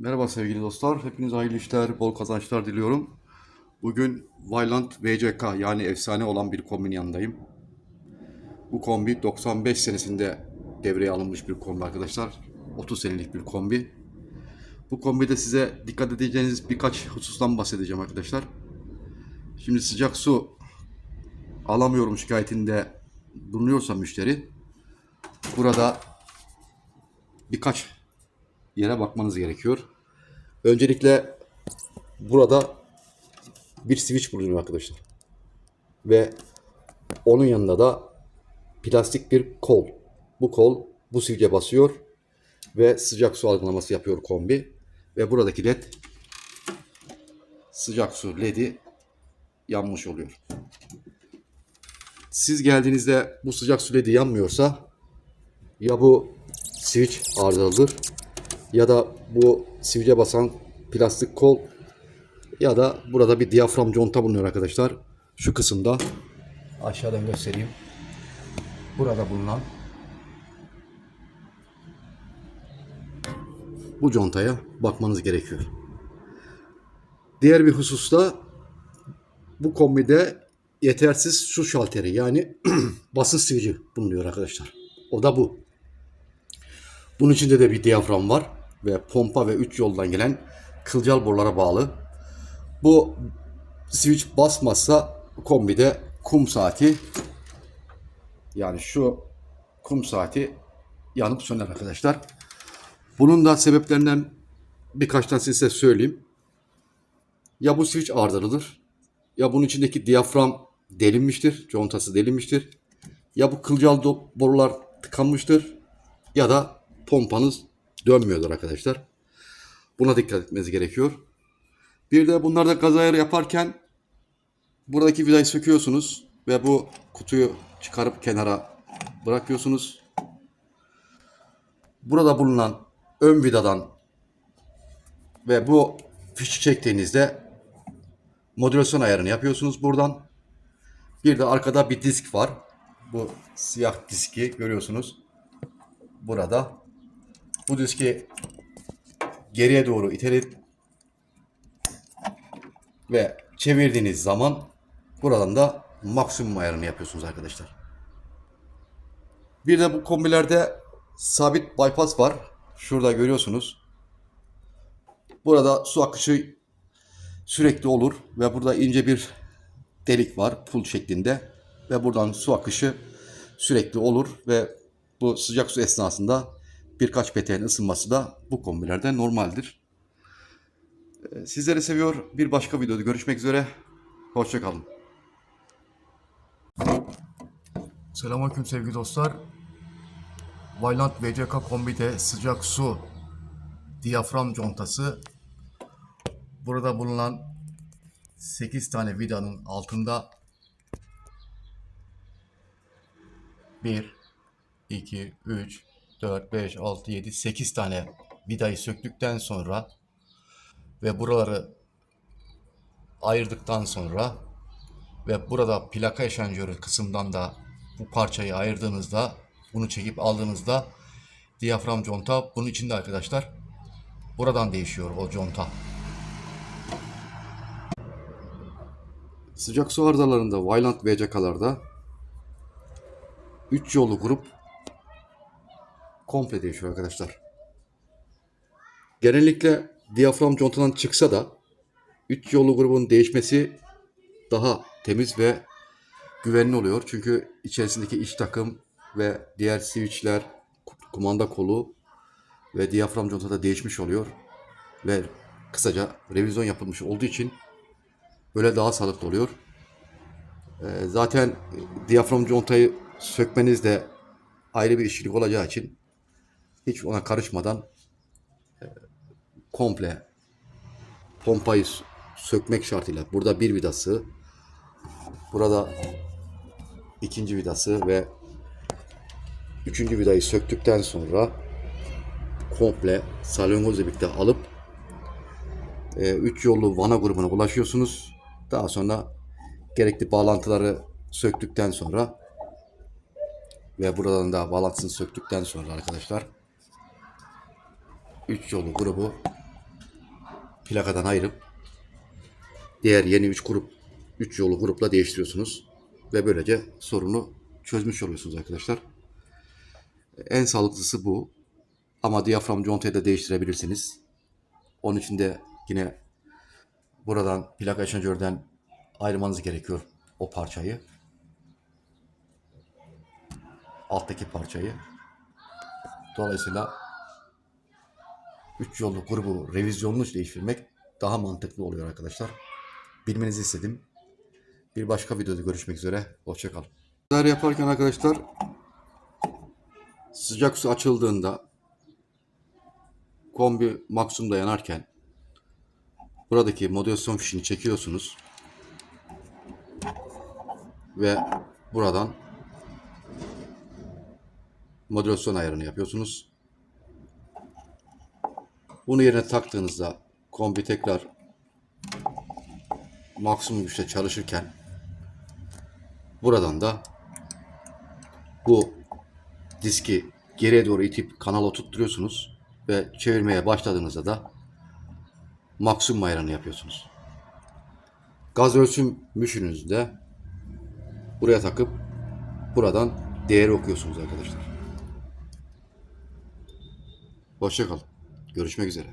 Merhaba sevgili dostlar. Hepinize hayırlı işler, bol kazançlar diliyorum. Bugün Vyland VCK yani efsane olan bir kombinin yanındayım. Bu kombi 95 senesinde devreye alınmış bir kombi arkadaşlar. 30 senelik bir kombi. Bu kombide size dikkat edeceğiniz birkaç husustan bahsedeceğim arkadaşlar. Şimdi sıcak su alamıyorum şikayetinde bulunuyorsa müşteri burada birkaç yere bakmanız gerekiyor. Öncelikle burada bir switch bulunuyor arkadaşlar. Ve onun yanında da plastik bir kol. Bu kol bu switch'e basıyor ve sıcak su algılaması yapıyor kombi. Ve buradaki led sıcak su ledi yanmış oluyor. Siz geldiğinizde bu sıcak su ledi yanmıyorsa ya bu switch arızalıdır ya da bu switch'e basan plastik kol ya da burada bir diyafram conta bulunuyor arkadaşlar. Şu kısımda aşağıdan göstereyim. Burada bulunan bu contaya bakmanız gerekiyor. Diğer bir hususta bu kombide yetersiz su şalteri yani basınç switch'i bulunuyor arkadaşlar. O da bu. Bunun içinde de bir diyafram var ve pompa ve 3 yoldan gelen kılcal borulara bağlı. Bu switch basmazsa kombide kum saati yani şu kum saati yanıp söner arkadaşlar. Bunun da sebeplerinden birkaç tanesini size söyleyeyim. Ya bu switch arızalıdır ya bunun içindeki diyafram delinmiştir, contası delinmiştir. Ya bu kılcal borular tıkanmıştır ya da pompanız dönmüyordur arkadaşlar. Buna dikkat etmeniz gerekiyor. Bir de bunlarda gaz ayarı yaparken buradaki vidayı söküyorsunuz ve bu kutuyu çıkarıp kenara bırakıyorsunuz. Burada bulunan ön vidadan ve bu fişi çektiğinizde modülasyon ayarını yapıyorsunuz buradan. Bir de arkada bir disk var. Bu siyah diski görüyorsunuz. Burada. Bu diski geriye doğru iteleyip ve çevirdiğiniz zaman buradan da maksimum ayarını yapıyorsunuz arkadaşlar. Bir de bu kombilerde sabit bypass var. Şurada görüyorsunuz. Burada su akışı sürekli olur ve burada ince bir delik var pul şeklinde ve buradan su akışı sürekli olur ve bu sıcak su esnasında birkaç peteğin ısınması da bu kombilerde normaldir. Ee, Sizleri seviyor. Bir başka videoda görüşmek üzere. Hoşçakalın. Selamünaleyküm sevgili dostlar. Vylant VCK kombide sıcak su diyafram contası burada bulunan 8 tane vidanın altında 1 2 3 4 5 6 7 8 tane vidayı söktükten sonra ve buraları ayırdıktan sonra ve burada plaka eşanjörü kısımdan da bu parçayı ayırdığınızda bunu çekip aldığınızda diyafram conta bunun içinde arkadaşlar buradan değişiyor o conta. Sıcak su arızalarında Vylant VCK'larda 3 yolu grup komple değişiyor arkadaşlar. Genellikle diyafram contadan çıksa da 3 yolu grubun değişmesi daha temiz ve güvenli oluyor. Çünkü içerisindeki iç takım ve diğer switchler, kumanda kolu ve diyafram contada değişmiş oluyor. Ve kısaca revizyon yapılmış olduğu için böyle daha sağlıklı oluyor. Ee, zaten diyafram contayı sökmeniz de ayrı bir işçilik olacağı için hiç ona karışmadan e, komple pompayı sökmek şartıyla burada bir vidası burada ikinci vidası ve üçüncü vidayı söktükten sonra komple salyangozla birlikte alıp 3 yollu vana grubuna ulaşıyorsunuz. Daha sonra gerekli bağlantıları söktükten sonra ve buradan da bağlantısını söktükten sonra arkadaşlar 3 yolu grubu plakadan ayırıp diğer yeni 3 grup 3 yolu grupla değiştiriyorsunuz ve böylece sorunu çözmüş oluyorsunuz arkadaşlar. En sağlıklısı bu. Ama diyafram contayı da değiştirebilirsiniz. Onun için de yine buradan plaka eşanjörden ayırmanız gerekiyor o parçayı. Alttaki parçayı. Dolayısıyla 3 yollu grubu revizyonlu değiştirmek daha mantıklı oluyor arkadaşlar. Bilmenizi istedim. Bir başka videoda görüşmek üzere. Hoşçakalın. Bunlar yaparken arkadaşlar sıcak su açıldığında kombi maksimumda yanarken buradaki modülasyon fişini çekiyorsunuz ve buradan modülasyon ayarını yapıyorsunuz. Bunu yerine taktığınızda kombi tekrar maksimum güçte çalışırken buradan da bu diski geriye doğru itip kanala tutturuyorsunuz ve çevirmeye başladığınızda da maksimum ayarını yapıyorsunuz. Gaz ölçüm müşünüzde buraya takıp buradan değeri okuyorsunuz arkadaşlar. Hoşçakalın. Görüşmek üzere.